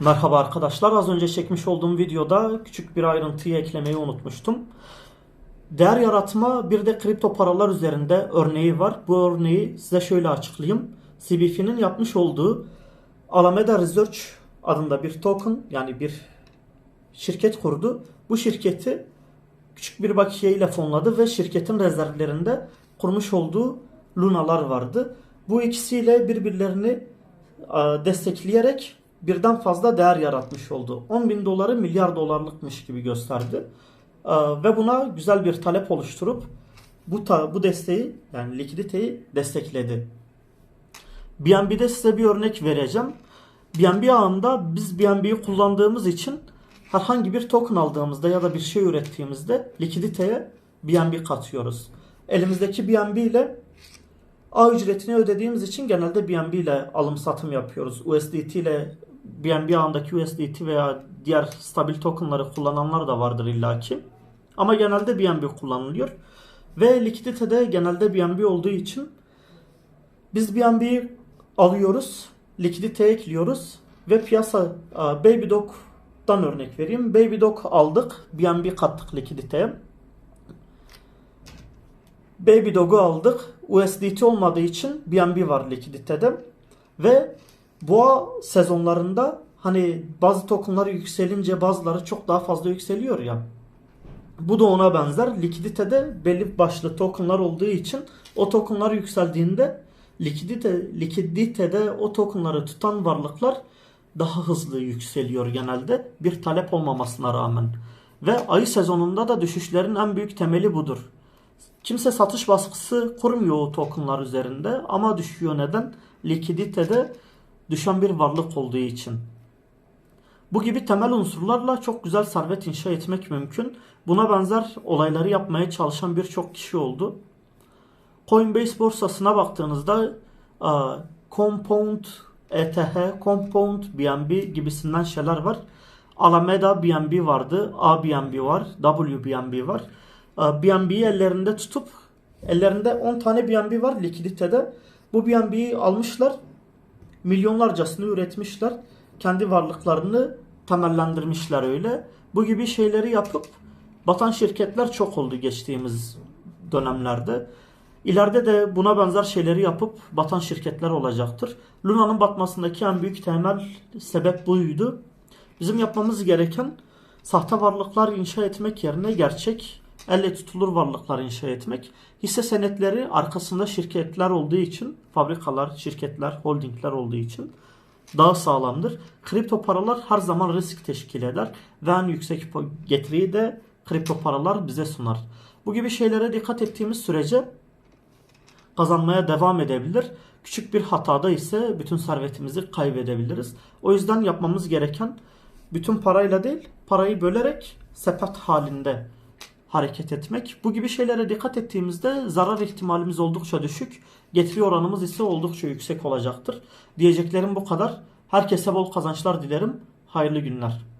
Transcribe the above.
Merhaba arkadaşlar. Az önce çekmiş olduğum videoda küçük bir ayrıntıyı eklemeyi unutmuştum. Değer yaratma bir de kripto paralar üzerinde örneği var. Bu örneği size şöyle açıklayayım. CBF'nin yapmış olduğu Alameda Research adında bir token yani bir şirket kurdu. Bu şirketi küçük bir bakiye ile fonladı ve şirketin rezervlerinde kurmuş olduğu lunalar vardı. Bu ikisiyle birbirlerini e, destekleyerek birden fazla değer yaratmış oldu. 10 bin doları milyar dolarlıkmış gibi gösterdi. E, Ve buna güzel bir talep oluşturup bu ta, bu desteği yani likiditeyi destekledi. BNB'de size bir örnek vereceğim. BNB ağında biz BNB'yi kullandığımız için herhangi bir token aldığımızda ya da bir şey ürettiğimizde likiditeye BNB katıyoruz. Elimizdeki BNB ile ağ ücretini ödediğimiz için genelde BNB ile alım satım yapıyoruz. USDT ile BNB ağındaki USDT veya diğer stabil tokenları kullananlar da vardır illaki. Ama genelde BNB kullanılıyor. Ve likiditede genelde BNB olduğu için biz BNB'yi alıyoruz, likidite ekliyoruz ve piyasa Babydog'dan örnek vereyim. Babydog aldık, BNB kattık likiditeye. Babydog'u aldık. USDT olmadığı için BNB var likiditede. Ve boğa sezonlarında hani bazı tokenlar yükselince bazıları çok daha fazla yükseliyor ya. Bu da ona benzer. Likiditede belli başlı tokenlar olduğu için o tokenlar yükseldiğinde likidite likiditede o tokenları tutan varlıklar daha hızlı yükseliyor genelde bir talep olmamasına rağmen. Ve ayı sezonunda da düşüşlerin en büyük temeli budur. Kimse satış baskısı kurmuyor o tokenlar üzerinde ama düşüyor neden? Likiditede düşen bir varlık olduğu için. Bu gibi temel unsurlarla çok güzel servet inşa etmek mümkün. Buna benzer olayları yapmaya çalışan birçok kişi oldu. Coinbase borsasına baktığınızda e, Compound ETH, Compound BNB gibisinden şeyler var. Alameda BNB vardı, A BNB var, W BNB var. E, BNB'yi ellerinde tutup ellerinde 10 tane BNB var likiditede. Bu BNB'yi almışlar, milyonlarcasını üretmişler. Kendi varlıklarını temellendirmişler öyle. Bu gibi şeyleri yapıp batan şirketler çok oldu geçtiğimiz dönemlerde. İleride de buna benzer şeyleri yapıp batan şirketler olacaktır. Luna'nın batmasındaki en büyük temel sebep buydu. Bizim yapmamız gereken sahte varlıklar inşa etmek yerine gerçek elle tutulur varlıklar inşa etmek. Hisse senetleri arkasında şirketler olduğu için, fabrikalar, şirketler, holdingler olduğu için daha sağlamdır. Kripto paralar her zaman risk teşkil eder ve en yüksek getiriyi de kripto paralar bize sunar. Bu gibi şeylere dikkat ettiğimiz sürece kazanmaya devam edebilir. Küçük bir hatada ise bütün servetimizi kaybedebiliriz. O yüzden yapmamız gereken bütün parayla değil, parayı bölerek sepet halinde hareket etmek. Bu gibi şeylere dikkat ettiğimizde zarar ihtimalimiz oldukça düşük, getiri oranımız ise oldukça yüksek olacaktır. Diyeceklerim bu kadar. Herkese bol kazançlar dilerim. Hayırlı günler.